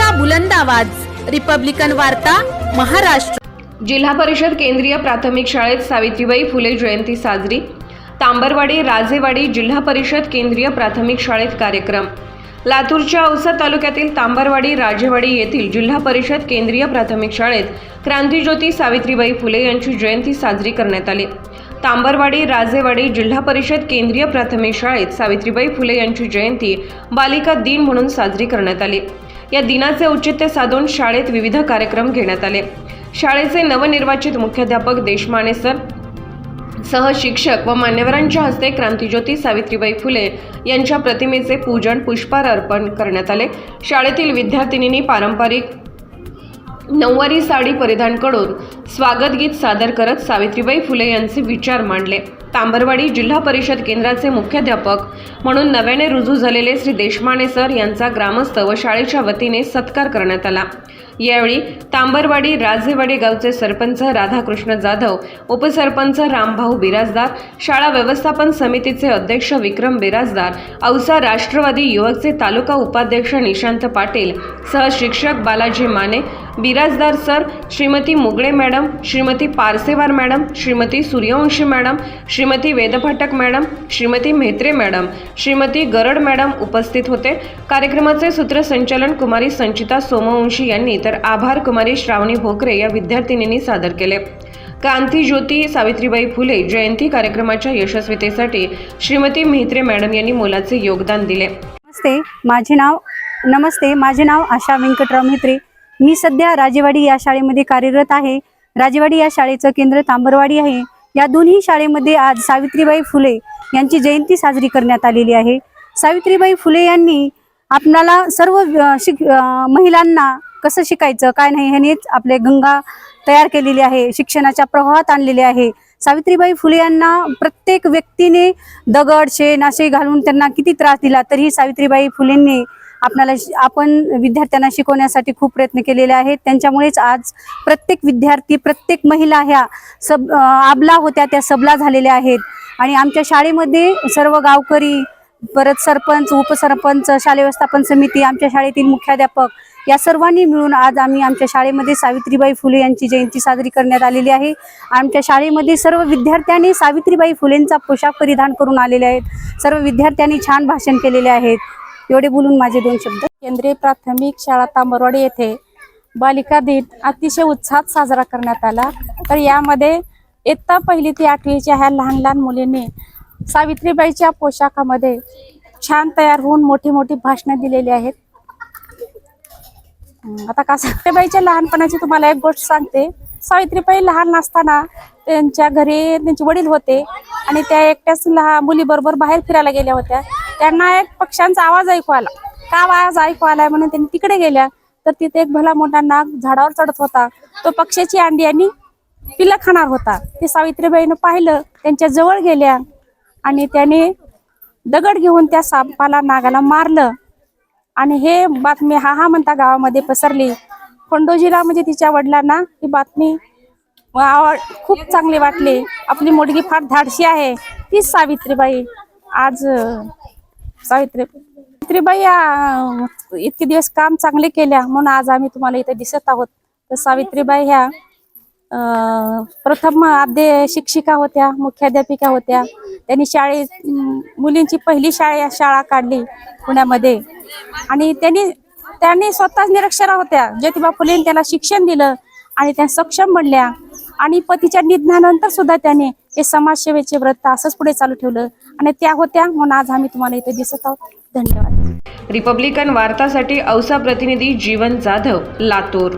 लोकशाहीचा बुलंद आवाज. रिपब्लिकन वार्ता महाराष्ट्र. जिल्हा परिषद केंद्रीय प्राथमिक शाळेत सावित्रीबाई फुले जयंती साजरी. तांबरवाडी राजेवाडी जिल्हा परिषद केंद्रीय प्राथमिक शाळेत कार्यक्रम. लातूरच्या औसा तालुक्यातील तांबरवाडी राजेवाडी येथील जिल्हा परिषद केंद्रीय प्राथमिक शाळेत क्रांतीज्योती सावित्रीबाई फुले यांची जयंती साजरी करण्यात आली. तांबरवाडी राजेवाडी जिल्हा परिषद केंद्रीय प्राथमिक शाळेत सावित्रीबाई फुले यांची जयंती बालिका दिन म्हणून साजरी करण्यात आली. या दिनाचे औचित्य साधून शाळेत विविध कार्यक्रम घेण्यात आले. शाळेचे नवनिर्वाचित मुख्याध्यापक देशमाने सर सह शिक्षक व मान्यवरांच्या हस्ते क्रांतीज्योती सावित्रीबाई फुले यांच्या प्रतिमेचे पूजन पुष्पार अर्पण करण्यात आले. शाळेतील विद्यार्थिनींनी पारंपरिक नऊवारी साडी परिधान करून स्वागत गीत सादर करत सावित्रीबाई फुले यांचे विचार मांडले. तांबरवाडी जिल्हा परिषद केंद्राचे मुख्याध्यापक म्हणून नव्याने रुजू झालेले श्री देशमाने सर यांचा ग्रामस्थ व शाळेच्या वतीने सत्कार करण्यात आला. यावेळी तांबरवाडी राजेवाडी गावचे सरपंच राधाकृष्ण जाधव उपसरपंच रामभाऊ बिराजदार शाळा व्यवस्थापन समितीचे अध्यक्ष विक्रम बिराजदार औसा राष्ट्रवादी युवकचे तालुका उपाध्यक्ष निशांत पाटील सह शिक्षक Balaji Mane Birajdar sir Shrimati Mugale madam Shrimati Parsewar madam Shrimati Suryavanshi madam Shrimati Vedphatak madam Shrimati Mhetre madam Shrimati Garad madam उपस्थित होते. कार्यक्रमाचे सूत्रसंचालन कुमारी संचिता सोमवंशी यांनी तर आभार कुमारी श्रावणी भोकरे या विद्यार्थिनींनी सादर केले. क्रांती ज्योती सावित्रीबाई फुले जयंती कार्यक्रमाच्या यशस्वीतेसाठी श्रीमती मेहत्रे मॅडम यांनी मोलाचे योगदान दिले. नमस्ते माझे नाव नमस्ते माझे नाव आशा व्यंकटराव मेहत्रे. मी सध्या राजेवाडी या शाळेमध्ये कार्यरत आहे. राजेवाडी या शाळेचं केंद्र तांबरवाडी आहे. या दोन्ही शाळेमध्ये आज सावित्रीबाई फुले यांची जयंती साजरी करण्यात आलेली आहे. सावित्रीबाई फुले यांनी आपणाला सर्व शिक महिलांना कसं शिकायचं काय नाही ह्यानेच आपले गंगा तयार केलेली आहे शिक्षणाच्या प्रवाहात आणलेले आहे. सावित्रीबाई फुले यांना प्रत्येक व्यक्तीने दगड शेण असे घालून त्यांना किती त्रास दिला तरीही सावित्रीबाई फुलेंनी आपल्याला आपण विद्यार्थ्यांना शिकवण्यासाठी खूप प्रयत्न केलेले आहेत. त्यांच्यामुळेच आज प्रत्येक विद्यार्थी प्रत्येक महिला ह्या सब आबला होत्या त्या सबला झालेल्या आहेत. आणि आमच्या शाळेमध्ये सर्व गावकरी परत सरपंच उपसरपंच शालेय व्यवस्थापन समिती आमच्या शाळेतील मुख्याध्यापक या सर्वांनी मिळून आज आम्ही आमच्या शाळेमध्ये सावित्रीबाई फुले यांची जयंती साजरी करण्यात आलेली आहे. आमच्या शाळेमध्ये सर्व विद्यार्थ्यांनी सावित्रीबाई फुलेंचा पोशाख परिधान करून आलेले आहेत. सर्व विद्यार्थ्यांनी छान भाषण केलेले आहेत. एवढे बोलून माझे दोन शब्द. केंद्रीय प्राथमिक शाळा तांबरवाडी येथे बालिका दिन अतिशय उत्साहात साजरा करण्यात आला. तर यामध्ये इयत्ता पहिली ते आठवीच्या ह्या लहान लहान मुलींनी सावित्रीबाईच्या पोशाखामध्ये छान तयार होऊन मोठी मोठी भाषणं दिलेली आहेत. आता का सावित्रीबाईच्या लहानपणाची तुम्हाला एक गोष्ट सांगते. सावित्रीबाई लहान असताना त्यांच्या घरी त्यांचे वडील होते आणि त्या एकट्याच लहान मुलीबरोबर बाहेर फिरायला गेल्या होत्या. त्यांना एक पक्ष्यांचा आवाज ऐकू आला. का आवाज ऐकू आलाय म्हणून त्यांनी तिकडे गेल्या. तर तिथे एक भला मोठा नाग झाडावर चढत होता. तो पक्ष्याची अंडी आणि पिल्लं खाणार होता. ते सावित्रीबाईनं पाहिलं त्यांच्या जवळ गेल्या आणि त्याने दगड घेऊन त्या सापाला नागाला मारलं. आणि हे बातमी हा हा म्हणता गावामध्ये पसरली. खंडोजीला म्हणजे तिच्या वडिलांना ही बातमी आवड खूप चांगली वाटली. आपली मुलगी फार धाडशी आहे. तीच सावित्रीबाई. आज सावित्री सावित्रीबाई इतके दिवस काम चांगले केल्या म्हणून आज आम्ही तुम्हाला इथे दिसत आहोत. तर सावित्रीबाई ह्या प्रथम आद्य शिक्षिका होत्या मुख्याध्यापिका होत्या. त्यांनी शाळेत मुलींची पहिली शाळा शाळा काढली पुण्यामध्ये. आणि त्यांनी त्यांनी स्वतःच निरक्षरा होत्या. ज्योतिबा फुलेंनी त्याला शिक्षण दिलं आणि त्या सक्षम बनल्या. आणि पतीच्या निधनानंतर सुद्धा त्याने हे समाजसेवेचे व्रत असंच पुढे चालू ठेवलं आणि त्या होत्या म्हणून आज आम्ही तुम्हाला इथे दिसत आहोत. धन्यवाद. रिपब्लिकन वार्तासाठी औसा प्रतिनिधी जीवन जाधव लातूर.